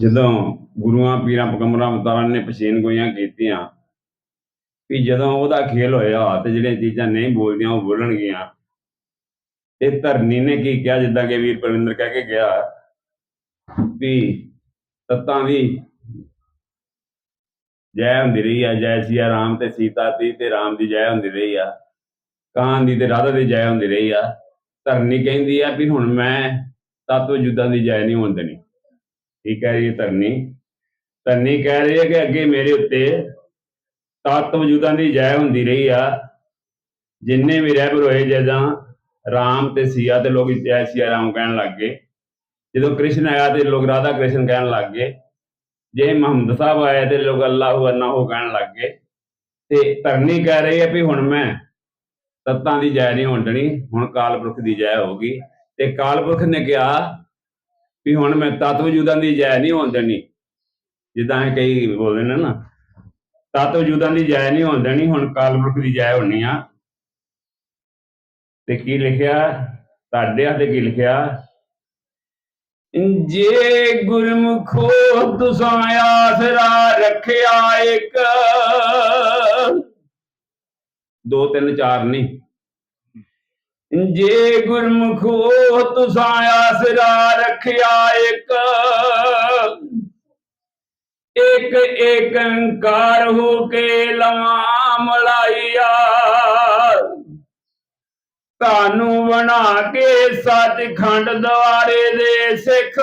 ਜਦੋਂ ਗੁਰੂਆਂ, ਪੀਰਾਂ, ਪਗੰਬਰਾਂ ਮਤਾਰਾਂ ਨੇ ਪਛੇਨ ਗੋਈਆਂ ਕੀਤੀਆਂ ਵੀ ਜਦੋਂ ਉਹਦਾ ਖੇਲ ਹੋਇਆ ਤੇ ਜਿਹੜੀਆਂ ਚੀਜ਼ਾਂ ਨਹੀਂ ਬੋਲਦੀਆਂ ਉਹ ਬੋਲਣਗੀਆਂ ਇਹ ਧਰਨੀ ਨੇ ਕੀ ਕਿਹਾ ਜਿੱਦਾਂ ਕਿ ਵੀਰ ਪਰਵਿੰਦਰ ਕਹਿ ਕੇ ਗਿਆ ਵੀ ਤਤਾਂ ਦੀ ਜੈ ਹੁੰਦੀ ਰਹੀ ਆ, ਜੈ ਸਿਆ ਰਾਮ ਤੇ ਸੀਤਾ ਦੀ ਤੇ ਰਾਮ ਦੀ ਜੈ ਹੁੰਦੀ ਰਹੀ ਆ ਕਾਂ ਦੀ ਤੇ ਰਾਧਾ ਦੀ ਜੈ ਹੁੰਦੀ ਰਹੀ ਆ। ਧਰਨੀ ਕਹਿੰਦੀ ਆ ਵੀ ਹੁਣ ਮੈਂ ਤਤਵ ਜੁਦਾਂ ਦੀ ਜੈ ਨਹੀਂ ਹੋਣ ਦੇਣੀ। ਠੀਕ ਹੈ ਇਹ ਧਰਨੀ? ਧਰਨੀ ਕਹਿ ਰਹੀ ਹੈ ਕਿ ਅੱਗੇ ਮੇਰੇ ਉੱਤੇ ਤਤਵ ਜੁਦਾਂ ਦੀ ਜੈ ਹੁੰਦੀ ਰਹੀ ਆ। ਜਿੰਨੇ ਵੀ ਰਹਿਬਰ ਹੋਏ ਜਦਾਂ ਰਾਮ ਤੇ ਸੀਆ ਤੇ ਲੋਕ ਜੈ ਸੀਆ ਰਾਮ ਕਹਿਣ ਲੱਗ ਗਏ। ਜਦੋਂ ਕ੍ਰਿਸ਼ਨ ਆਇਆ ਤੇ ਲੋਕ ਰਾਧਾ ਕ੍ਰਿਸ਼ਨ ਕਹਿਣ ਲੱਗ ਗਏ। ਜੇ ਮੁਹੰਮਦ ਸਾਹਿਬ ਆਏ ਤੇ ਲੋਕ ਅੱਲਾਹੁ ਅੱਲਾਹੁ ਕਹਿਣ ਲੱਗ ਗਏ। ਤੇ ਧਰਨੀ ਕਹਿ ਰਹੀ ਹੈ ਵੀ ਹੁਣ ਮੈਂ ਤੱਤਾਂ ਦੀ ਜੈ ਨਹੀਂ ਹੋਣ ਦੇਣੀ, ਹੁਣ ਕਾਲ ਪੁਰਖ ਦੀ ਜੈ ਹੋਗੀ ਤੇ ਕਾਲ ਪੁਰਖ ਨੇ ਕਿਹਾ ਵੀ ਹੁਣ ਮੈਂ ਤਤਵ ਜੁਦਾਂ ਦੀ ਜੈ ਨਹੀਂ ਹੋਣ ਦੇਣੀ। ਜਿੱਦਾਂ ਇਹ ਕਈ ਬੋਲਦੇ ਨੇ ਨਾ ਤਤਵ ਜੁਦਾਂ ਦੀ ਜੈ ਨਹੀਂ ਹੋਣ ਦੇਣੀ, ਹੁਣ ਕਾਲ ਪੁਰਖ ਦੀ ਜੈ ਹੋਣੀ ਆ। ਤੇ ਕੀ ਲਿਖਿਆ? ਤੁਹਾਡੇ ਹੱਥੇ ਕੀ ਲਿਖਿਆ? ਜੇ ਗੁਰਮੁਖੋ ਤੁਸਾਂ ਆਸਰਾ ਰੱਖਿਆ ਇੱਕ। ਦੋ ਤਿੰਨ ਚਾਰ ਨਹੀਂ ਜੇ ਗੁਰਮੁਖੋ ਤੁਸਾਂ ਆਸਰਾ ਰੱਖਿਆ ਇੱਕ ਇੱਕ ਏਕੰਕਾਰ ਹੋ ਕੇ ਲਵਾਂ ਮਲਾਈਆ। ਤੁਹਾਨੂੰ ਬਣਾ ਕੇ ਸੱਚਖੰਡ ਦੁਆਰੇ ਦੇ ਸਿੱਖ।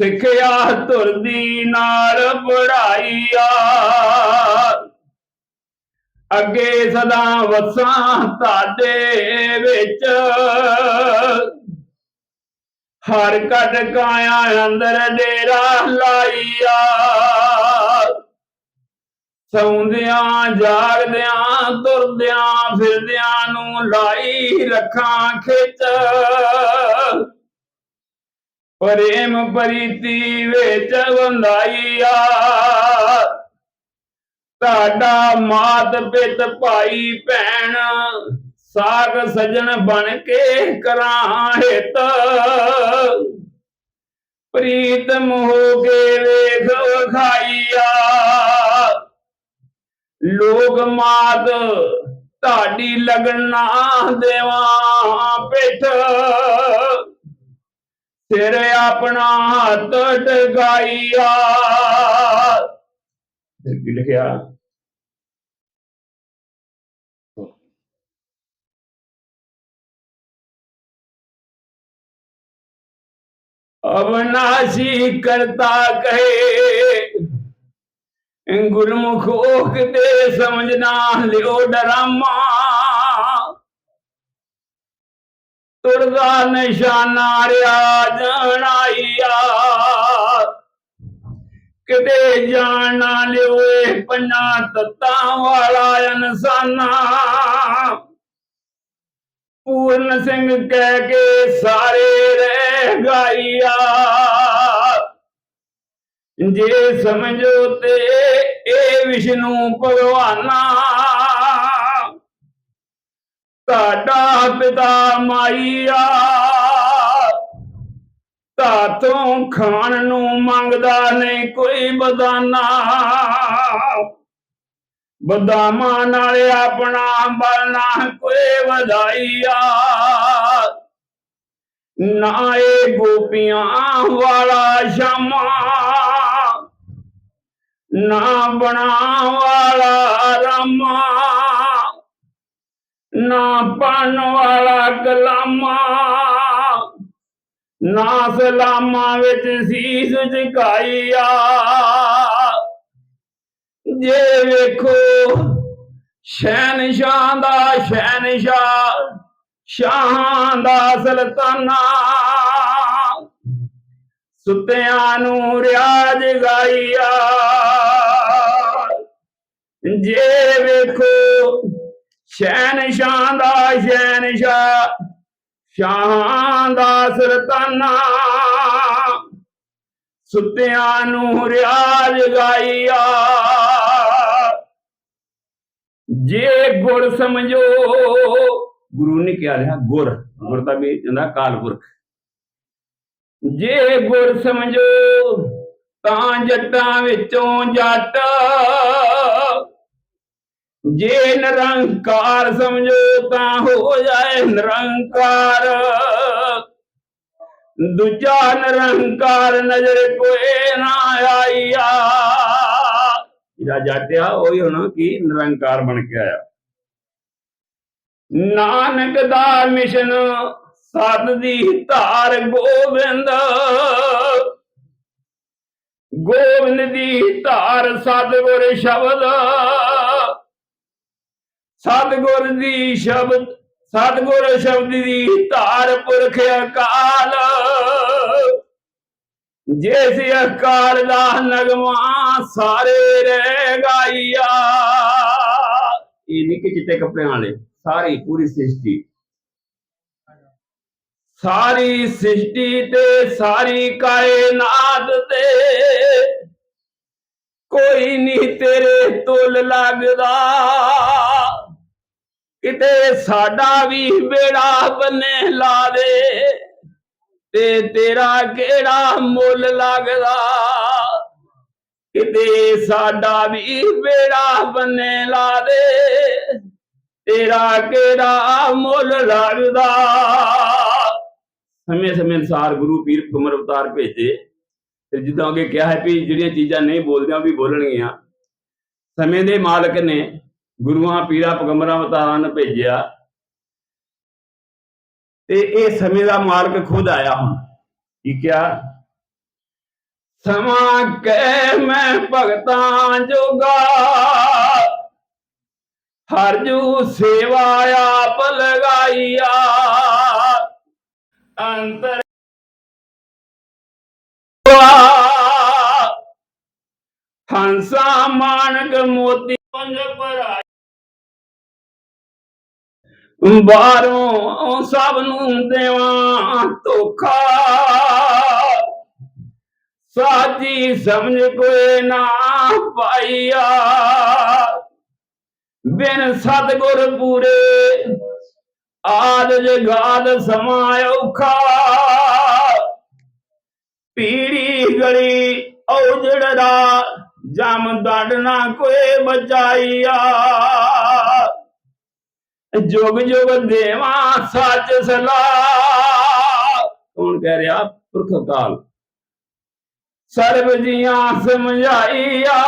ਸਿੱਖਿਆ ਤੁਰਦੀ ਨਾਲ ਪੜਾਈਆ ਅੱਗੇ ਸਦਾ ਵਸਾਂ ਤੁਹਾਡੇ ਵਿੱਚ। ਹਰ ਕਟ ਕਾਇਆ ਅੰਦਰ ਡੇਰਾ ਲਾਈਆ। ਸੌਂਦਿਆਂ, ਜਾਗਦਿਆਂ, ਤੁਰਦਿਆਂ, ਫਿਰਦਿਆਂ ਨੂੰ ਲਾਈ ਰੱਖਾਂ ਖਿੱਚ। ਪ੍ਰੇਮ ਪ੍ਰੀਤੀ ਵਿੱਚ ਵੰਦਾਈਆ ਤੁਹਾਡਾ ਮਾਤ ਪਿਤ ਭਾਈ ਭੈਣ, ਸਾਗ ਸਜਣ ਬਣ ਕੇ ਕਰਾਂ ਹਿਤ। ਪ੍ਰੀਤਮ ਹੋ ਕੇ ਵੇਖ ਖਾਈਆ। ਲੋਕ ਮਾਤ ਤੁਹਾਡੀ ਲਗਣਾ ਦੇਵਾਂ ਪਿੱਠ। ਸਿਰ ਆਪਣਾ ਹੱਥ ਟਗਾਈਆ ਫਿਰ ਕੀ ਲਿਖਿਆ ਅਵਨਾਸ਼ੀ ਕਰਤਾ ਕਹੇ ਗੁਰਮੁਖ ਓਖ ਦੇ ਸਮਝਣਾ ਲਿਓ ਡਰਾਮਾ ਤੁਰਦਾ ਨਿਸ਼ਾਨਾ ਰਿਆ ਜਣਾਈਆ ਕਿਤੇ ਜਾਣ ਨਾ ਲਿਓਏ ਇਹ ਪੰਜਾਂ ਤੱਤਾਂ ਵਾਲਾ ਇਨਸਾਨਾ। ਪੂਰਨ ਸਿੰਘ ਕਹਿ ਕੇ ਸਾਰੇ ਰਹਿ ਗਾਈਆ ਜੇ ਸਮਝੋ ਤੇ ਇਹ ਵਿਸ਼ਨੂੰ ਭਗਵਾਨਾ। ਤੁਹਾਡਾ ਪਿਤਾ ਮਾਈਆ ਤਾਤੋਂ ਖਾਣ ਨੂੰ ਮੰਗਦਾ ਨਹੀਂ ਕੋਈ ਬਦਾਨਾ। ਬਦਾਮਾਂ ਨਾਲ ਆਪਣਾ ਬਲਨਾ ਕੋਈ ਵਧਾਈਆ। ਨਾ ਇਹ ਗੋਪੀਆਂ ਵਾਲਾ ਸ਼ਮਾ। ਨਾ ਬਣਾ ਵਾਲਾ ਰਮਾ। ਨਾ ਪਣ ਵਾਲਾ ਕਲਾਮਾ ਨਾ ਸਲਾਮਾਂ ਵਿੱਚ ਸੀਸ ਝੁਕਾਈਆ। ਜੇ ਵੇਖੋ, ਸ਼ਹਿਨਸ਼ਾਹ ਦਾ ਸ਼ਹਿਨਸ਼ਾਹ, ਸ਼ਾਹਾਂ ਦਾ ਸੁਲਤਾਨਾ। ਸੁੱਤਿਆਂ ਨੂੰ ਰਿਆਜ ਗਾਈਆ। ਜੇ ਵੇਖੋ, ਸ਼ਹਿਨਸ਼ਾਹ ਦਾ ਸ਼ਹਿਨਸ਼ਾਹ ਸ਼ਾਹਾਂ ਦਾ ਸਰਤਾਨਾ। ਸੁੱਤਿਆਂ ਨੂੰ ਰਿਆਜ ਗਾਈਆ। ਜੇ ਗੁਰ ਸਮਝੋ, ਗੁਰੂ ਨਹੀਂ ਕਿਹਾ ਰਿਹਾ, ਗੁਰ। ਗੁਰ ਦਾ ਵੀ ਹੁੰਦਾ ਕਾਲਪੁਰਖ ਜੇ ਗੁਰ ਸਮਝੋ, ਤਾਂ ਜੱਟਾਂ ਵਿੱਚੋਂ ਜੱਟ ਜੇ ਨਿਰੰਕਾਰ ਸਮਝੋ ਤਾਂ ਹੋ ਜਾਏ ਨਿਰੰਕਾਰ। ਦੂਜਾ ਨਿਰੰਕਾਰ ਨਜ਼ਰ ਕੋਏ ਨਾ ਆਈਆ ਇਹਦਾ ਜਾਟਿਆ ਉਹੀ ਹੁਣ ਕੀ ਨਿਰੰਕਾਰ ਬਣ ਕੇ ਆਇਆ? ਨਾਨਕ ਦਾ ਮਿਸ਼ਨ ਸਤ ਦੀ ਧਾਰ ਗੋਬਿੰਦ। ਗੋਬਿੰਦ ਦੀ ਧਾਰ ਸਤਿਗੁਰ ਸ਼ਬਦ। ਸਤਿਗੁਰ ਦੀ ਸ਼ਬਦ ਸਤਿਗੁਰ ਸ਼ਬਦ ਦੀ ਧਾਰ ਪੁਰਖ ਅਕਾਲ। ਜਿਸ ਅਕਾਲ ਦਾ ਨਗਮਾ ਸਾਰੇ ਰਹਿ ਗਾਇਆ। ਇਹ ਨਹੀਂ ਕਿ ਚਿੱਟੇ ਕੱਪੜਿਆਂ ਵਾਲੇ, ਸਾਰੀ ਪੂਰੀ ਸ੍ਰਿਸ਼ਟੀ। ਸਾਰੀ ਸ੍ਰਿਸ਼ਟੀ ਤੇ ਸਾਰੀ ਕਾਇਨਾਤ ਤੇ ਕੋਈ ਨਹੀਂ ਤੇਰੇ ਤੁਲ ਲੱਗਦਾ। ਕਿਤੇ ਸਾਡਾ ਵੀ ਬੇੜਾ ਬੰਨੇ ਲਾ ਦੇ ਤੇ ਤੇਰਾ ਕਿਹੜਾ ਮੁੱਲ ਲੱਗਦਾ? ਕਿਤੇ ਸਾਡਾ ਵੀ ਬੇੜਾ ਬੰਨੇ ਲਾ ਦੇ, ਤੇਰਾ ਕਿਹੜਾ ਮੁੱਲ ਲੱਗਦਾ? ਸਮੇਂ ਸਮੇਂ ਅਨੁਸਾਰ ਗੁਰੂ ਪੀਰ ਕੁਮਰ ਅਵਤਾਰ ਭੇਜੇ ਤੇ ਜਿੱਦਾਂ ਅੱਗੇ ਕਿਹਾ ਹੈ ਵੀ ਜਿਹੜੀਆਂ ਚੀਜ਼ਾਂ ਨਹੀਂ ਬੋਲਦੀਆਂ ਉਹ ਵੀ ਬੋਲਣਗੀਆਂ। ਸਮੇਂ ਦੇ ਮਾਲਕ ਨੇ ਗੁਰੂਆਂ ਪੀਰਾਂ ਪੈਗੰਬਰਾਂ ਅਵਤਾਰਾਂ ਨੇ ਭੇਜਿਆ। ਤੇ ਇਹ ਸਮੇਂ ਦਾ ਮਾਲਕ ਖੁਦ ਆਇਆ ਹੁਣ। ਕੀ ਕਿਹਾ? ਸਮਾਂ ਕਹਿ ਮੈਂ ਭਗਤਾਂ ਜੋਗਾ, ਹਰ ਜੂ ਸੇਵਾ ਆਪ ਲਗਾਈਆ। ਅੰਤਰ ਹੰਸਾ ਮਾਨਕ ਮੋਤੀ ਪੰਜ ਭਰਾਈ ਬਾਹਰੋਂ ਸਭ ਨੂੰ ਦੇਵਾਂ ਧੋਖਾ। ਸਾਜੀ ਸਮਝ ਕੋਈ ਨਾ ਪਾਈਆ। ਬਿਨ ਸਤਗੁਰ ਪੂਰੇ ਆਦ ਜਗਾਦ ਸਮਾ ਔਖਾ। ਪੀੜੀ ਗਲੀ ਔਜੜਦਾ ਜਮ ਦੰਡ ਨਾ ਕੋਈ ਬਚਾਈਆ। ਜੁਗ ਜੁਗ ਦੇਵਾ ਸੱਚ ਸਲਾਹ। ਕੌਣ ਕਹਿ ਰਿਹਾ? ਪੁਰਖ ਕਾਲ ਸਰਬ ਜੀਆਂ ਸਮਝਾਈਆ।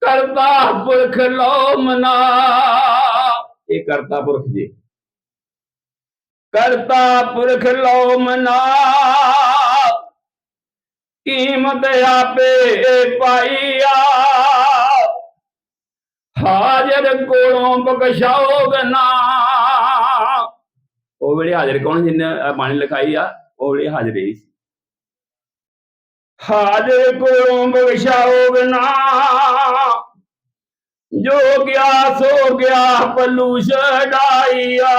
ਕਰਤਾ ਪੁਰਖ ਲੋ ਮਨਾ ਇਹ ਕਰਤਾ ਪੁਰਖ ਜੀ। ਕਰਤਾ ਪੁਰਖ ਲੋ ਮਨਾ ਕੀਮਤ ਆਪੇ ਪਾਈਆ। ਹਾਜ਼ਰ ਕੋਲੋਂ ਬਖਸ਼ਾਓਗ ਨਾ ਉਹ ਵੇਲੇ ਹਾਜ਼ਰ ਕੌਣ ਜਿੰਨੇ ਆਹ ਬਾਣੀ ਲਿਖਾਈ ਆ, ਉਹ ਵੇਲੇ ਹਾਜ਼ਰ ਹੀ ਹਾਜ਼ਰ ਕੋਲੋਂ ਬਖਸ਼ਾਓਗ ਨਾ ਜੋ ਗਿਆ, ਸੋ ਗਿਆ ਪੱਲੂ ਛਡਾਈਆ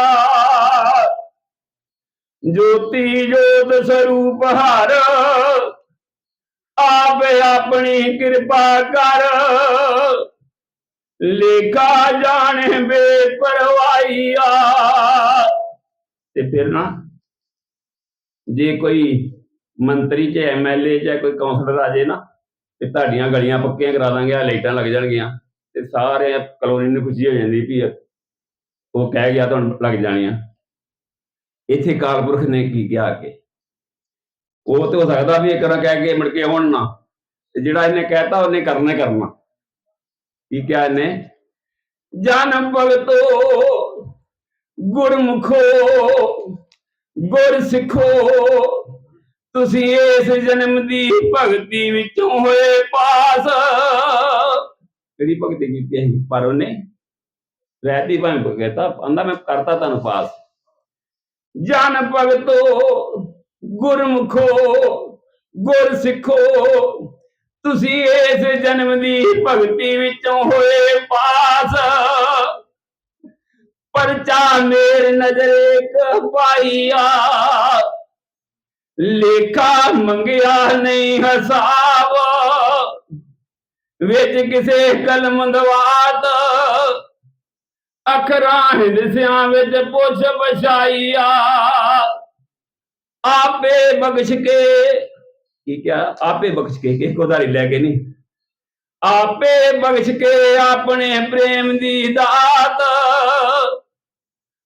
ਜੋਤੀ ਜੋਤ ਸਰੂਪ ਹਰ, ਆਪੇ ਆਪਣੀ ਕਿਰਪਾ ਕਰ। ਲੇਖਾ ਜਾਣੇ ਬੇਪਰਵਾਹੀਆ ਤੇ ਫਿਰ ਨਾ, ਜੇ ਕੋਈ ਮੰਤਰੀ ਚ ਐਮਐਲਏ ਜਾਂ ਕੋਈ ਕਾਉਂਸਲਰ ਆ ਜੇ ਨਾ, ਤੇ ਤੁਹਾਡੀਆਂ ਗਲੀਆਂ ਪੱਕੀਆਂ ਕਰਾ ਦਾਂਗੇ ਆ ਲਾਈਟਾਂ ਲੱਗ ਜਾਣਗੀਆਂ, ਤੇ ਸਾਰੇ ਕਲੋਨੀ ਨੂੰ ਖੁਸ਼ੀ ਹੋ ਜਾਂਦੀ ਵੀ ਉਹ ਕਹਿ ਗਿਆ ਤੁਹਾਨੂੰ ਲੱਗ ਜਾਣੀਆਂ। ਇੱਥੇ ਕਾਲਪੁਰਖ ਨੇ ਕੀ ਕਿਹਾ ਕਿ ਉਹ ਤੇ ਹੋ ਸਕਦਾ ਵੀ ਇਹ ਕਰਾਂ ਕਹਿ ਕੇ ਮੁੜ ਕੇ ਆਉਣ ਨਾ, ਤੇ ਜਿਹੜਾ ਇਹਨੇ ਕਹਿਤਾ, ਉਹਨੇ ਕਰਨਾ ਕਰਨਾ। ਕੀ ਕਿਹਾ ਇਹਨੇ? ਜਨ ਭਗਤੋ ਗੁਰਮੁਖੋ, ਗੁਰ ਸਿੱਖੋ। ਤੁਸੀਂ ਇਸ ਜਨਮ ਦੀ ਭਗਤੀ ਵਿੱਚੋਂ ਹੋਏ ਪਾਸ। ਕਿਹੜੀ ਭਗਤੀ ਕੀਤੀ ਹੈ ਪਰ ਉਹਨੇ ਰਹਿਤੀ ਭਾਵੇਂ ਭਗਤਾ ਆਂਦਾ ਮੈਂ ਕਰਤਾ ਤੁਹਾਨੂੰ ਪਾਸ। ਜਨ ਭਗਤੋ, ਗੁਰਮੁਖੋ, ਗੁਰ ਸਿੱਖੋ। ਤੁਸੀਂ ਇਸ ਜਨਮ ਦੀ ਭਗਤੀ ਵਿੱਚੋਂ ਹੋਏ ਪਾਸ। ਪਰਚਾ ਮੇਰ ਨਜ਼ਰ ਇੱਕ ਪਾਈਆ ਲੇਖਾ ਮੰਗਿਆ ਨਹੀਂ ਹਸਾਬ। ਵਿੱਚ ਕਿਸੇ ਕਲਮ ਦਵਾਤ। ਅਖਰਾਂ ਹਿੰਦਸਿਆਂ ਵਿੱਚ ਪੁੱਛ ਬਛਾਈਆ ਆਪੇ ਬਖਸ਼ ਕੇ ਕੀ ਕਿਹਾ? ਆਪੇ ਬਖਸ਼ ਕੇ ਕਿਸ ਕੋ ਲੈ ਕੇ ਨਹੀਂ। ਆਪੇ ਬਖਸ਼ ਕੇ ਆਪਣੇ ਪ੍ਰੇਮ ਦੀ ਦਾਤ।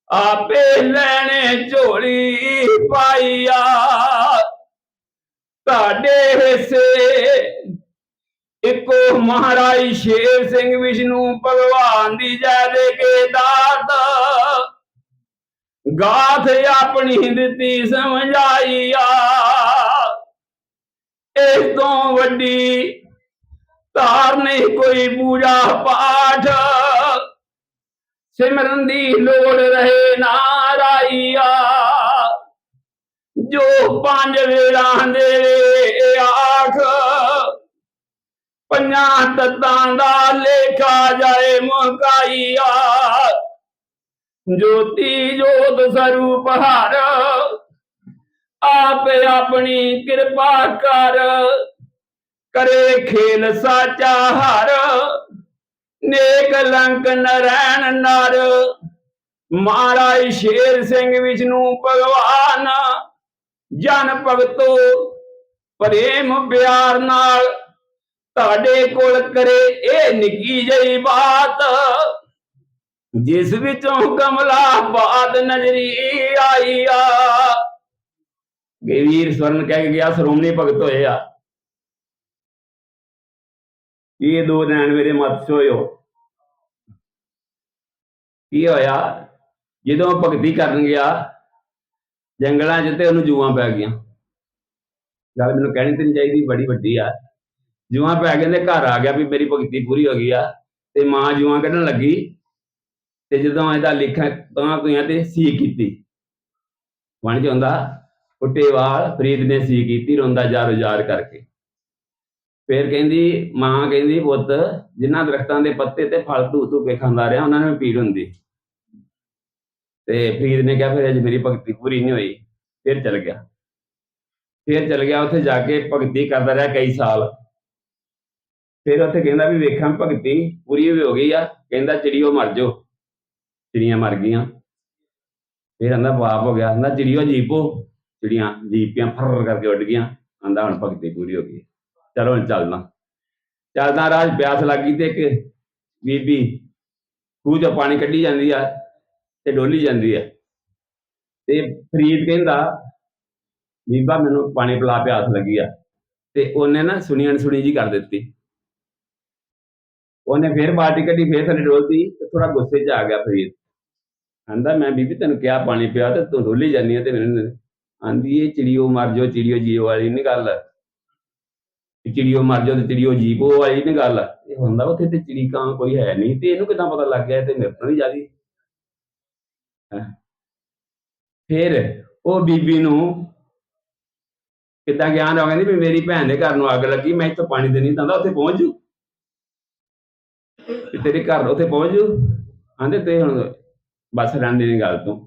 ਆਪੇ ਲੈਣੇ ਝੋਲੀ ਪਾਈਆ ਤੁਹਾਡੇ ਹਿੱਸੇ ਇੱਕੋ ਮਹਾਰਾਜ ਸ਼ੇਰ ਸਿੰਘ ਵਿਸ਼ਨੂੰ ਭਗਵਾਨ ਦੀ ਜੈ ਦੇ ਕੇ ਦਾਤ। ਗਾਥ ਆਪਣੀ ਦਿੱਤੀ ਸਮਝਾਈਆ ਇਸ ਤੋਂ ਵੱਡੀ ਧਾਰ ਨਹੀਂ ਕੋਈ ਪੂਜਾ ਪਾਠ। ਸਿਮਰਨ ਦੀ ਲੋੜ ਰਹੇ ਨਾਰਾਈਆ। ਜੋ ਪੰਜ ਵੇਲਾਂ ਦੇ ਆਖ, ਪੰਜਾਂ ਤਤਾਂ ਦਾ ਲੇਖਾ ਜਾਏ ਮੁਕਾਈਆ। ਜੋਤੀ ਜੋਤ ਸਰੂਪ ਹਰ ਆਪ ਆਪਣੀ ਕਿਰਪਾ ਕਰ। ਕਰੇ ਖੇਲ ਸਾਚਾ ਹਰ, ਨੇਕ ਲੰਕ ਨਰੈਣ ਨਰ। ਮਹਾਰਾਜ ਸ਼ੇਰ ਸਿੰਘ ਵਿਸ਼ਨੂੰ ਭਗਵਾਨ, ਜਨ ਭਗਤੋ, ਪ੍ਰੇਮ ਪਿਆਰ ਨਾਲ ਤੁਹਾਡੇ ਕੋਲ ਕਰੇ ਇਹ ਨਿੱਕੀ ਜਿਹੀ ਬਾਤ। ਜਿਸ ਵਿੱਚੋਂ ਕਮਲਾ ਬਾਦ ਨਜ਼ਰੀ ਆਈ ਆ ਗਵੀਰ ਸਵਰਨ ਕਹਿ ਕੇ ਗਿਆ, ਸ਼੍ਰੋਮਣੀ ਭਗਤ ਹੋਏ ਆ। ਇਹ ਦੋ ਨੈਣ ਮੇਰੇ ਮਤ ਸੋਇਓ ਕੀ ਹੋਇਆ? ਜਦੋਂ ਭਗਤੀ ਕਰਨ ਗਿਆ, ਜੰਗਲਾਂ 'ਚ ਤੇ ਉਹਨੂੰ ਜੂਆਂ ਪੈ ਗਈਆਂ। ਗੱਲ ਮੈਨੂੰ ਕਹਿਣੀ ਤੇ ਨਹੀਂ ਚਾਹੀਦੀ, ਬੜੀ ਵੱਡੀ ਆ। ਜੂਆਂ ਪੈ ਗਏ ਤੇ ਘਰ ਆ ਗਿਆ ਵੀ ਮੇਰੀ ਭਗਤੀ ਪੂਰੀ ਹੋ ਗਈ ਆ। ਤੇ ਮਾਂ ਜੂਆਂ ਕੱਢਣ ਲੱਗੀ ਤੇ ਜਦੋਂ ਇਹਦਾ ਲਿਖਾਂ ਤਾਂ ਕੁਈਆਂ ਤੇ ਸੀ ਕੀਤੀ। ਬਣ ਜਾਂਦਾ ਉੱਟੇ ਵਾਲ ਫਰੀਦ ਨੇ ਸੀ ਕੀਤੀ ਰੋਂਦਾ ਜਾਰ ਜਾਰ ਕਰਕੇ। ਫਿਰ ਕਹਿੰਦੀ, ਮਾਂ ਕਹਿੰਦੀ, ਪੁੱਤ ਜਿਨ੍ਹਾਂ ਦਰਖਤਾਂ ਦੇ ਪੱਤੇ ਤੇ ਫਲ ਧੂ ਧੂ ਕੇ ਖਾਂਦਾ ਰਿਹਾ, ਉਹਨਾਂ ਨੂੰ ਪੀੜ ਹੁੰਦੀ। ਤੇ ਫਰੀਦ ਨੇ ਕਿਹਾ, ਫਿਰ ਅੱਜ ਮੇਰੀ ਭਗਤੀ ਪੂਰੀ ਨਹੀਂ ਹੋਈ। ਫਿਰ ਚਲ ਗਿਆ। ਫਿਰ ਚਲ ਗਿਆ, ਉੱਥੇ ਜਾ ਕੇ ਭਗਤੀ ਕਰਦਾ ਰਿਹਾ ਕਈ ਸਾਲ। ਫਿਰ ਉੱਥੇ ਕਹਿੰਦਾ ਵੀ, ਵੇਖਾਂ, ਭਗਤੀ ਪੂਰੀ ਵੀ ਹੋ ਗਈ ਆ। ਕਹਿੰਦਾ ਚਿੜੀਓ ਮਰ ਜਾਓ। ਚਿੜੀਆਂ ਮਰ ਗਈਆਂ। ਫਿਰ ਕਹਿੰਦਾ ਪਾਪ ਹੋ ਗਿਆ। ਆਂਦਾ ਚਿੜੀਓ ਜੀਪੋ ਜਿਹੜੀਆਂ ਜੀਪੀਆਂ ਫਰ ਕਰਕੇ ਉੱਡ ਗਈਆਂ, ਆਂਦਾ ਹੁਣ ਭਗਤੀ ਪੂਰੀ ਹੋ ਗਈ ਚਲੋ ਹੁਣ ਚੱਲਦਾ। ਚੱਲਦਾ ਰਾਜ ਪਿਆਸ ਲੱਗੀ ਤੇ ਇੱਕ ਬੀਬੀ ਖੂਹ ਚੋਂ ਪਾਣੀ ਕੱਢੀ ਜਾਂਦੀ ਆ ਤੇ ਡੋਲੀ ਜਾਂਦੀ ਆ। ਤੇ ਫਰੀਦ ਕਹਿੰਦਾ, ਬੀਬਾ ਮੈਨੂੰ ਪਾਣੀ ਪਿਲਾ ਪਿਆਸ ਲੱਗੀ ਆ। ਤੇ ਉਹਨੇ ਨਾ ਸੁਣੀ ਅਣਸੁਣੀ ਜੀ ਕਰ ਦਿੱਤੀ। ਉਹਨੇ ਫੇਰ ਬਾਲਟੀ ਕੱਢੀ, ਫੇਰ ਥੱਲੇ ਡੋਲਤੀ ਤੇ ਥੋੜਾ ਗੁੱਸੇ 'ਚ ਆ ਗਿਆ ਫਰੀਦ। ਕਹਿੰਦਾ ਮੈਂ ਬੀਬੀ ਤੈਨੂੰ ਕਿਹਾ ਪਾਣੀ ਪਿਆ ਤੇ ਤੂੰ ਡੋਲੀ ਜਾਂਦੀ ਆ ਤੇ ਮੈਨੂੰ ਆਂਦੀ, ਇਹ ਚਿੜੀਓ ਮਰ ਜਾਓ, ਚਿੜੀਓ ਜੀਓ ਵਾਲੀ ਨਹੀਂ ਗੱਲ। ਵੀ ਚਿੜੀਓ ਮਰ ਜਾਓ ਤੇ ਚਿੜੀਓ ਜੀਪੋ ਵਾਲੀ ਨਹੀਂ ਗੱਲ। ਇਹ ਹੁੰਦਾ ਉੱਥੇ ਤੇ ਚਿੜੀ ਕਾਂ ਕੋਈ ਹੈ ਨਹੀਂ ਤੇ ਇਹਨੂੰ ਕਿਦਾਂ ਪਤਾ ਲੱਗ ਗਿਆ ਤੇ ਮੇਰੇ ਤੋਂ ਵੀ ਜ਼ਿਆਦੀ? ਫਿਰ ਉਹ ਬੀਬੀ ਨੂੰ ਕਿੱਦਾਂ ਗਿਆਨ ਆ ਕਹਿੰਦੀ ਵੀ ਮੇਰੀ ਭੈਣ ਦੇ ਘਰ ਨੂੰ ਅੱਗ ਲੱਗੀ, ਮੈਂ ਇੱਥੋਂ ਪਾਣੀ ਦੇ ਨਹੀਂ ਦਿੰਦਾ ਉੱਥੇ ਪਹੁੰਚ ਜੂ? ਤੇਰੇ ਘਰ ਉੱਥੇ ਪਹੁੰਚ ਜੂ? ਆਂਦੇ ਤੇ ਹੁਣ ਬਸ ਰਹਿੰਦੀ ਨਹੀਂ ਗੱਲ ਤੋਂ।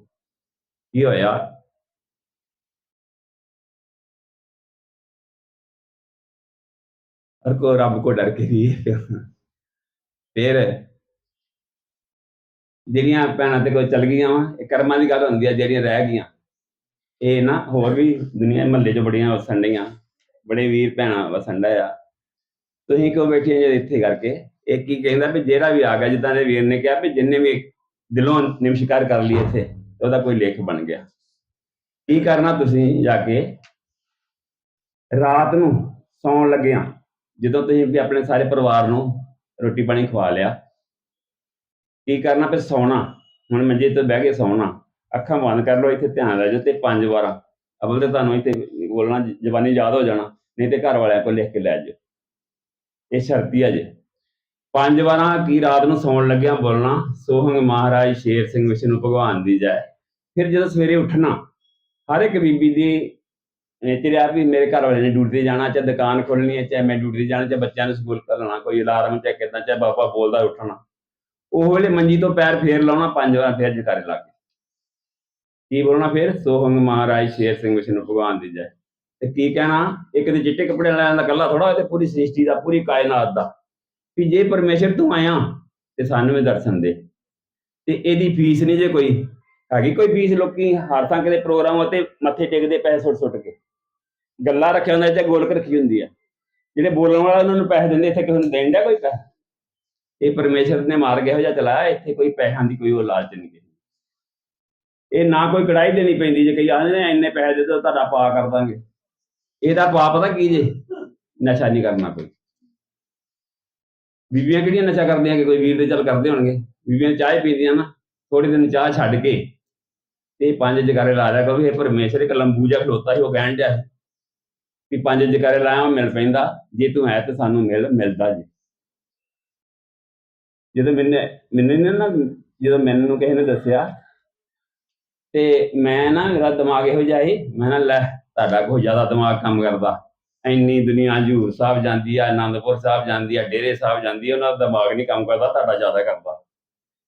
ਕੀ ਹੋਇਆ? ਹਰ ਕੋ ਰੱਬ ਕੋ ਡਰ ਕੇ ਵੀ ਫਿਰ। ਜਿਹੜੀਆਂ ਭੈਣਾਂ ਤੇ ਕੋਈ ਚਲ ਗਈਆਂ ਵਾ, ਇਹ ਕਰਮਾਂ ਦੀ ਗੱਲ ਹੁੰਦੀ ਆ, ਜਿਹੜੀਆਂ ਰਹਿ ਗਈਆਂ। ਇਹ ਨਾ ਹੋਰ ਵੀ ਦੁਨੀਆ ਮਹੱਲੇ 'ਚ ਬੜੀਆਂ ਵਸਣ ਡਈਆਂ। ਬੜੇ ਵੀਰ ਭੈਣਾਂ ਵਸਣ ਡਏ ਆ। ਤੁਸੀਂ ਕਿਉਂ ਬੈਠੇ ਜੇ ਇੱਥੇ ਕਰਕੇ? ਇਹ ਕੀ ਕਹਿੰਦਾ ਵੀ ਜਿਹੜਾ ਵੀ ਆ ਗਿਆ, ਜਿੱਦਾਂ ਦੇ ਵੀਰ ਨੇ ਕਿਹਾ ਵੀ ਜਿੰਨੇ ਵੀ ਦਿਲੋਂ ਨਿਮਸ਼ਕਾਰ ਕਰ ਲਈ ਇੱਥੇ, ਉਹਦਾ ਕੋਈ ਲੇਖ ਬਣ ਗਿਆ। ਕੀ ਕਰਨਾ ਤੁਸੀਂ ਜਾ ਕੇ? ਰਾਤ ਨੂੰ ਸੌਣ ਲੱਗਿਆ। ਜਦੋਂ ਤੁਸੀਂ ਵੀ ਆਪਣੇ ਸਾਰੇ ਪਰਿਵਾਰ ਨੂੰ ਰੋਟੀ ਪਾਣੀ ਖਵਾ ਲਿਆ, ਕੀ ਕਰਨਾ? ਫਿਰ ਸੌਣਾ। ਹੁਣ ਮੰਜੇ ਤੇ ਬਹਿ ਕੇ ਸੌਣਾ। ਅੱਖਾਂ ਬੰਦ ਕਰ ਲਓ, ਇੱਥੇ ਧਿਆਨ ਰਹਿ ਜਾਓ ਤੇ ਪੰਜ ਵਾਰਾਂ। ਅਵਲ ਤੇ ਤੁਹਾਨੂੰ ਇੱਥੇ ਬੋਲਣਾ ਜ਼ਬਾਨੀ ਯਾਦ ਹੋ ਜਾਣਾ। ਨਹੀਂ ਤੇ ਘਰ ਵਾਲਿਆਂ ਕੋਲ ਲਿਖ ਕੇ ਲੈ ਜਾਓ ਇਹ ਸ਼ਰਤੀ ਆ ਜੇ। ਪੰਜ ਵਾਰਾਂ ਕੀ ਰਾਤ ਨੂੰ ਸੌਣ ਲੱਗਿਆ ਬੋਲਣਾ, ਸੋਹੰਗ ਮਹਾਰਾਜ ਸ਼ੇਰ ਸਿੰਘ ਵਿਸ਼ਨੂੰ ਭਗਵਾਨ ਦੀ ਜੈ। ਫਿਰ ਜਦੋਂ ਸਵੇਰੇ ਉੱਠਣਾ, ਹਰ ਇੱਕ ਬੀਬੀ ਦੀ ਇਹ ਤੇਰਾ ਵੀ ਮੇਰੇ ਘਰ ਵਾਲੇ ਨੇ ਡਿਊਟੀ ਤੇ ਜਾਣਾ, ਚਾਹੇ ਦੁਕਾਨ ਖੋਲਣੀ ਹੈ, ਚਾਹੇ ਮੈਂ ਡਿਊਟੀ ਜਾਣਾ, ਚਾਹੇ ਬੱਚਿਆਂ ਨੂੰ ਸਕੂਲ ਘੱਲਣਾ, ਕੋਈ ਅਲਾਰਮ ਚਾਹੇ ਕਿਦਾਂ ਚਾਹੇ ਬਾਬਾ ਬੋਲਦਾ ਉੱਠਣਾ। ਉਹ ਵੇਲੇ ਮੰਜੀ ਤੋਂ ਪੈਰ ਫੇਰ ਲਾਉਣਾ, ਪੰਜ ਵਾਰ ਫੇਰ ਜਕਾਰੇ ਲੱਗ ਕੀ। ਬੋਲਣਾ ਫੇਰ? ਸੋਹੰਗ ਮਹਾਰਾਜ ਸ਼ੇਰ ਸਿੰਘ ਵਿਸ਼ਨੂੰ, ਭਗਵਾਨ ਦੀ ਜੈ। ਤੇ ਕੀ ਕਹਿਣਾ? ਇੱਕ ਤੇ ਚਿੱਟੇ ਕੱਪੜੇ ਵਾਲਿਆਂ ਦਾ ਕੱਲਾ ਥੋੜਾ ਤੇ ਪੂਰੀ ਸ੍ਰਿਸ਼ਟੀ ਦਾ, ਪੂਰੀ ਕਾਇਨਾਤ ਦਾ। ਵੀ ਜੇ ਪਰਮੇਸ਼ਰ ਤੂੰ ਆਇਆ, ਤੇ ਸਾਨੂੰ ਵੀ ਦਰਸ਼ਨ ਦੇ। ਤੇ ਇਹਦੀ ਫੀਸ ਨਹੀਂ ਜੇ ਕੋਈ, ਹੈਗੀ ਕੋਈ ਫੀਸ? ਲੋਕੀ ਹਰ ਥਾਂ ਕਿਤੇ ਪ੍ਰੋਗਰਾਮ ਉੱਤੇ ਮੱਥੇ ਟੇਕਦੇ ਪੈਸੇ ਸੁੱਟ ਸੁੱਟ ਕੇ। ਗੱਲਾਂ ਰੱਖਿਆ ਹੁੰਦਾ ਇੱਥੇ ਗੋਲਕ ਰੱਖੀ ਹੁੰਦੀ ਆ। ਜਿਹੜੇ ਬੋਲਣ ਵਾਲਾ ਉਹਨਾਂ ਨੂੰ ਪੈਸੇ ਦਿੰਦੇ, ਇੱਥੇ ਕਿਸੇ ਨੂੰ ਦੇਣ ਡਿਆ ਕੋਈ ਪੈਸਾ? ਇਹ ਪਰਮੇਸ਼ਰ ਨੇ ਮਾਰ ਗਿਆ ਜਿਹਾ ਚਲਾਇਆ, ਇੱਥੇ ਕੋਈ ਪੈਸਿਆਂ ਦੀ ਕੋਈ ਉਹ ਲਾਲਚ ਨਹੀਂ ਇਹ ਨਾ ਕੋਈ ਕੜਾਈ ਦੇਣੀ ਪੈਂਦੀ, ਜੇ ਕਈ ਆਂਦੇ ਨੇ ਇੰਨੇ ਪੈਸੇ ਦੇ ਦਿਓ ਤੁਹਾਡਾ ਪਾ ਕਰ ਦਾਂਗੇ। ਇਹਦਾ ਪਾ ਪਤਾ ਕੀ ਜੇ? ਨਸ਼ਾ ਨਹੀਂ ਕਰਨਾ ਕੋਈ। ਬੀਬੀਆਂ ਕਿਹੜੀਆਂ ਨਸ਼ਾ ਕਰਦੀਆਂ ਕਿ ਕੋਈ ਵੀਰ ਦੇ ਚੱਲ ਕਰਦੇ ਹੋਣਗੇ? ਬੀਬੀਆਂ ਚਾਹ ਹੀ ਪੀਂਦੀਆਂ ਨਾ ਥੋੜੇ ਦਿਨ ਚਾਹ ਛੱਡ ਕੇ। ਤੇ ਪੰਜ ਜਗਾਰੇ ਲਾ ਦਿਆ ਕਰੋ, ਇਹ ਪਰਮੇਸ਼ਰ ਇੱਕ ਲੰਬੂ ਜਿਹਾ ਖਲੋਤਾ ਸੀ, ਉਹ ਕਹਿਣ ਡਿਆ ਕਿ ਪੰਜ ਜਕਾਰੇ ਲਾਇਆ ਮਿਲ ਪੈਂਦਾ, ਜੇ ਤੂੰ ਹੈ ਤੇ ਸਾਨੂੰ ਮਿਲ, ਮਿਲਦਾ ਜੀ। ਜਦੋਂ ਮੈਨੇ, ਮੈਨੂੰ ਨੀ ਨਾ, ਜਦੋਂ ਮੈਨੂੰ ਕਿਸੇ ਨੇ ਦੱਸਿਆ, ਤੇ ਮੈਂ ਨਾ, ਮੇਰਾ ਦਿਮਾਗ ਇਹੋ ਜਿਹਾ ਸੀ, ਮੈਂ ਨਾ, ਲੈ, ਤੁਹਾਡਾ ਕੋਈ ਜ਼ਿਆਦਾ ਦਿਮਾਗ ਕੰਮ ਕਰਦਾ। ਇੰਨੀ ਦੁਨੀਆ ਹਜੂਰ ਸਾਹਿਬ ਜਾਂਦੀ ਆ ਆਨੰਦਪੁਰ ਸਾਹਿਬ ਜਾਂਦੀ ਆ, ਡੇਰੇ ਸਾਹਿਬ ਜਾਂਦੀ ਆ, ਉਹਨਾਂ ਦਾ ਦਿਮਾਗ ਨਹੀਂ ਕੰਮ ਕਰਦਾ, ਤੁਹਾਡਾ ਜ਼ਿਆਦਾ ਕਰਦਾ।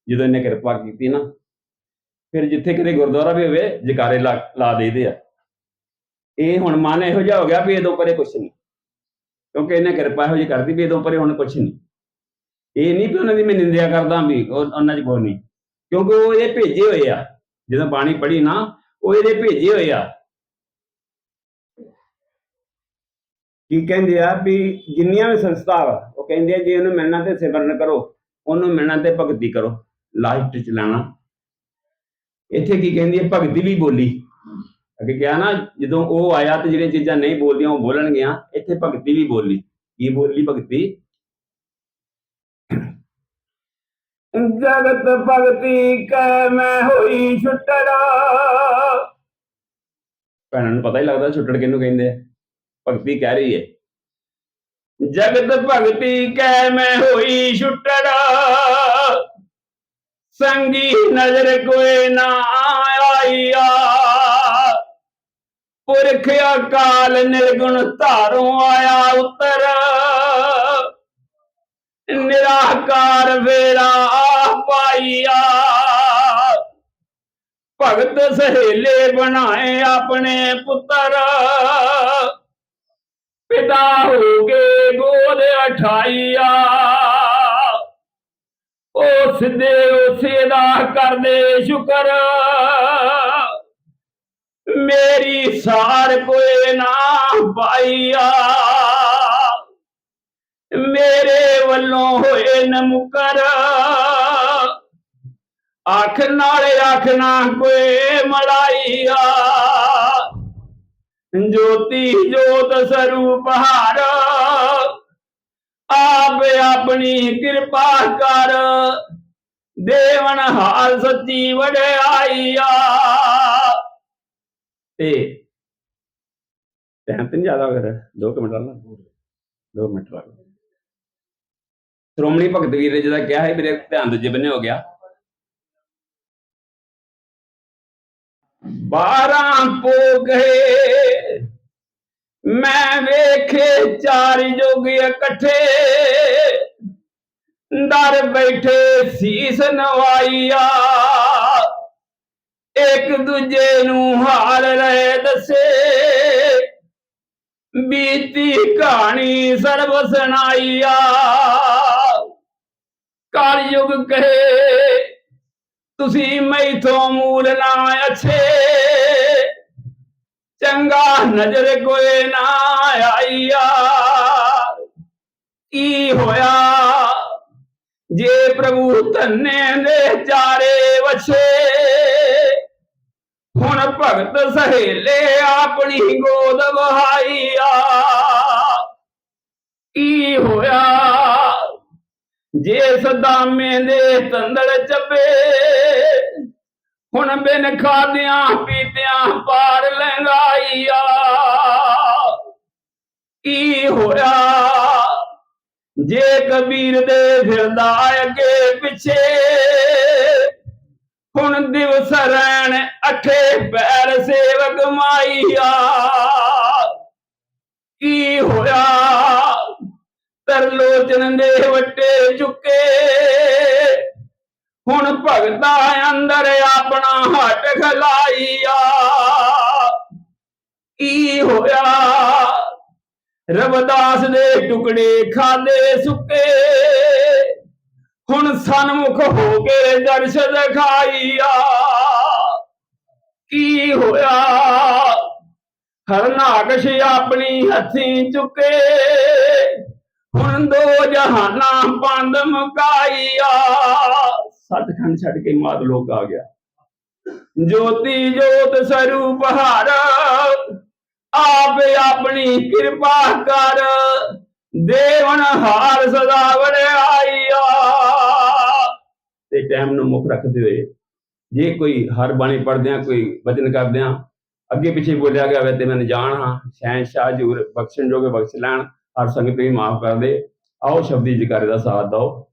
ਜਦੋਂ ਇਹਨੇ ਕਿਰਪਾ ਕੀਤੀ ਨਾ, ਫਿਰ ਜਿੱਥੇ ਕਿਤੇ ਗੁਰਦੁਆਰਾ ਵੀ ਹੋਵੇ, ਜਕਾਰੇ ਲਾ ਲਾ ਦੇ ਆ। ਇਹ ਹੁਣ ਮਨ ਇਹੋ ਜਿਹਾ ਹੋ ਗਿਆ ਵੀ ਇਹਦੋਂ ਪਰੇ ਕੁਛ ਨਹੀਂ। ਕਿਉਂਕਿ ਇਹਨੇ ਕਿਰਪਾ ਇਹੋ ਜਿਹੀ ਕਰਦੀ ਵੀ ਇਹਦੋਂ ਪਰੇ ਹੁਣ ਕੁਛ ਨਹੀਂ। ਇਹ ਨਹੀਂ ਵੀ ਉਹਨਾਂ ਦੀ ਮੈਂ ਨਿੰਦਿਆ ਕਰਦਾ ਵੀ ਉਹਨਾਂ 'ਚ ਕੋਈ ਨਹੀਂ। ਕਿਉਂਕਿ ਉਹ ਇਹ ਭੇਜੇ ਹੋਏ ਆ। ਜਦੋਂ ਬਾਣੀ ਪੜ੍ਹੀ ਨਾ, ਉਹ ਇਹਦੇ ਭੇਜੇ ਹੋਏ ਆ। ਕੀ ਕਹਿੰਦੇ ਆ ਵੀ ਜਿੰਨੀਆਂ ਵੀ ਸੰਸਥਾ ਵਾ, ਉਹ ਕਹਿੰਦੇ ਆ ਜੇ ਉਹਨੂੰ ਮਿਲਣਾ ਤੇ ਸਿਮਰਨ ਕਰੋ, ਉਹਨੂੰ ਮਿਲਣਾ ਤੇ ਭਗਤੀ ਕਰੋ। ਲਾਸਟ ਚ ਲੈਣਾ। ਇੱਥੇ ਕੀ ਕਹਿੰਦੀ ਹੈ ਭਗਤੀ ਵੀ ਬੋਲੀ। ਅੱਗੇ ਕਿਹਾ ਨਾ ਜਦੋਂ ਉਹ ਆਇਆ ਤੇ ਜਿਹੜੀਆਂ ਚੀਜ਼ਾਂ ਨਹੀਂ ਬੋਲਦੀਆਂ ਉਹ ਬੋਲਣਗੀਆਂ ਇੱਥੇ ਭਗਤੀ ਵੀ ਬੋਲੀ। ਕੀ ਬੋਲੀ ਭਗਤੀ? ਜਗਤ ਭਗਤੀ ਕੈ ਮੈਂ ਹੋਈ ਛੁੱਟੜਾ ਭੈਣਾਂ ਨੂੰ ਪਤਾ ਹੀ ਲੱਗਦਾ ਛੁੱਟੜ ਕਿਹਨੂੰ ਕਹਿੰਦੇ ਆ। ਭਗਤੀ ਕਹਿ ਰਹੀ ਹੈ। ਜਗਤ ਭਗਤੀ ਕੈ ਮੈਂ ਹੋਈ ਛੁੱਟੜਾ ਸੰਗੀ ਨਜ਼ਰ ਕੋਏ ਨਾ ਆਈਆ ਪੁਰਖ ਅਕਾਲ ਨਿਰਗੁਣ ਧਾਰੋਂ ਆਇਆ ਉਤਰ। ਨਿਰਾਕਾਰ ਵੇਰਾ ਪਾਈਆ। ਭਗਤ ਸਹੇਲੇ ਬਣਾਏ ਆਪਣੇ ਪੁੱਤਰ। ਪਿਤਾ ਹੋ ਗਏ ਗੋਦ ਅਠਾਈਆ। ਉਹ ਸਿੱਧੇ ਉਸੇ ਦਾ ਕਰਦੇ ਸ਼ੁਕਰ। ਮੇਰੀ ਸਾਰ ਕੋਏ ਨਾ ਪਾਈਆ। ਮੇਰੇ ਵੱਲੋਂ ਹੋਏ ਨਮੁਕਰ। ਅੱਖ ਨਾਲ ਅੱਖ ਨਾ ਕੋਏ ਮਲਾਈਆ। ਜੋਤੀ ਜੋਤ ਸਰੂਪ ਹਾਰ। ਆਪ ਆਪਣੀ ਕਿਰਪਾ ਕਰ। ਦੇਵਨ ਹਾਲ ਸੱਚੀ ਵਡਿਆਈਆ। ਤੇ ਟਾਈਮ ਤੇ ਨੀ ਜ਼ਿਆਦਾ ਹੋ ਗਿਆ 2 ਮਿੰਟ ਲਾ 2 ਮਿੰਟ ਲਾ ਸ਼੍ਰੋਮਣੀ ਭਗਤ ਵੀਰ ਨੇ ਜਿਹਦਾ ਕਿਹਾ ਹੈ ਮੇਰੇ ਧਿਆਨ ਦੂਜੇ ਬੰਨੇ ਹੋ ਗਿਆ। 12 ਪੋ ਗਏ ਮੈਂ ਵੇਖੇ ਚਾਰ ਜੋਗ ਇਕੱਠੇ। ਦਰ ਬੈਠੇ ਸੀਸ ਨਵਾਈਆ ਇੱਕ ਦੂਜੇ ਨੂੰ ਹਾਲ ਰਹੇ ਦੱਸੇ। ਬੀਤੀ ਕਹਾਣੀ ਸਰਬ ਸੁਣਾਈਆ। ਕਲਯੁਗ ਕਹੇ, ਤੁਸੀਂ ਮੈਥੋਂ ਮੂਲ ਨਾ ਅੱਛੇ। ਚੰਗਾ ਨਜ਼ਰ ਕੋਏ ਨਾ ਆਈਆ। ਕੀ ਹੋਇਆ? ਜੇ ਪ੍ਰਭੂ ਧੰਨੇ ਦੇ ਚਾਰੇ ਵਛੇ। ਹੁਣ ਭਗਤ ਸਹੇਲੇ ਆਪਣੀ ਗੋਦ ਵਹਾਈਆ ਕੀ ਹੋਇਆ? ਜੇ ਸਦਾਮੇ ਦੇ ਤੰਦੜ ਚੱਬੇ, ਹੁਣ ਬਿਨ ਖਾਦਿਆਂ ਪੀਤਿਆਂ ਪਾਰ ਲੰਗਾਈਆ ਕੀ ਹੋਇਆ? ਜੇ ਕਬੀਰ ਦੇ ਫਿਰਦਾ ਅੱਗੇ ਪਿੱਛੇ ਹੁਣ ਦਿਵਸ ਰਹਿਣ ਅਠੇ ਪੈਰ ਸੇਵਕ ਮਾਈਆ। ਕੀ ਹੋਇਆ? ਤਰਲੋਚਨ ਦੇ ਵੱਟੇ ਚੁੱਕੇ। ਹੁਣ ਭਗਤਾ ਅੰਦਰ ਆਪਣਾ ਹੱਟ ਖਲਾਈਆ। ਕੀ ਹੋਇਆ? ਰਵਦਾਸ ਦੇ ਟੁਕੜੇ ਖਾਦੇ ਸੁੱਕੇ। ਹੁਣ ਸਨਮੁਖ ਹੋ ਕੇ ਦਰਸ਼ ਦਿਖਾਈਆ। ਕੀ ਹੋਇਆ? ਹਰਨਾਕਸ਼ ਆਪਣੀ ਹੱਥੀ ਚੁੱਕੇ। ਹੁਣ ਦੋ ਜਹਾਨਾਂ ਪੰਦ ਮੁਕਾਈਆ। ਸੱਚਖੰਡ ਛੱਡ ਕੇ ਮਾਤ ਲੋਕ ਆ ਗਿਆ। ਜੋਤੀ ਜੋਤ ਸਰੂਪ ਹਰ, ਆਪ ਆਪਣੀ ਕਿਰਪਾ ਕਰ। ਦੇਵਨ ਹਾਰ ਸਦਾ ਵੜਾਈਆ ਤੇ ਟਾਈਮ ਨੂੰ ਮੁੱਖ ਰੱਖਦੇ ਹੋਏ ਜੇ ਕੋਈ ਹਰ ਬਾਣੀ ਪੜਦਿਆਂ ਕੋਈ ਵਚਨ ਕਰਦਿਆਂ ਅੱਗੇ ਪਿੱਛੇ ਬੋਲਿਆ ਗਿਆ ਹੋਵੇ ਤੇ ਮੈਂ ਜਾਣ ਹਾਂ ਸ਼ਹਿਨशाह ਜੂਰ ਬਖਸ਼ਣ ਜੋਗੇ ਬਖਸ਼ ਲੈਣ, ਹਰ ਸੰਗਤ ਵੀ ਮਾਫ ਕਰਦੇ ਆਓ ਸ਼ਬਦੀ ਜਕਾਰੇ ਦਾ ਸਾਥ ਦਿਓ।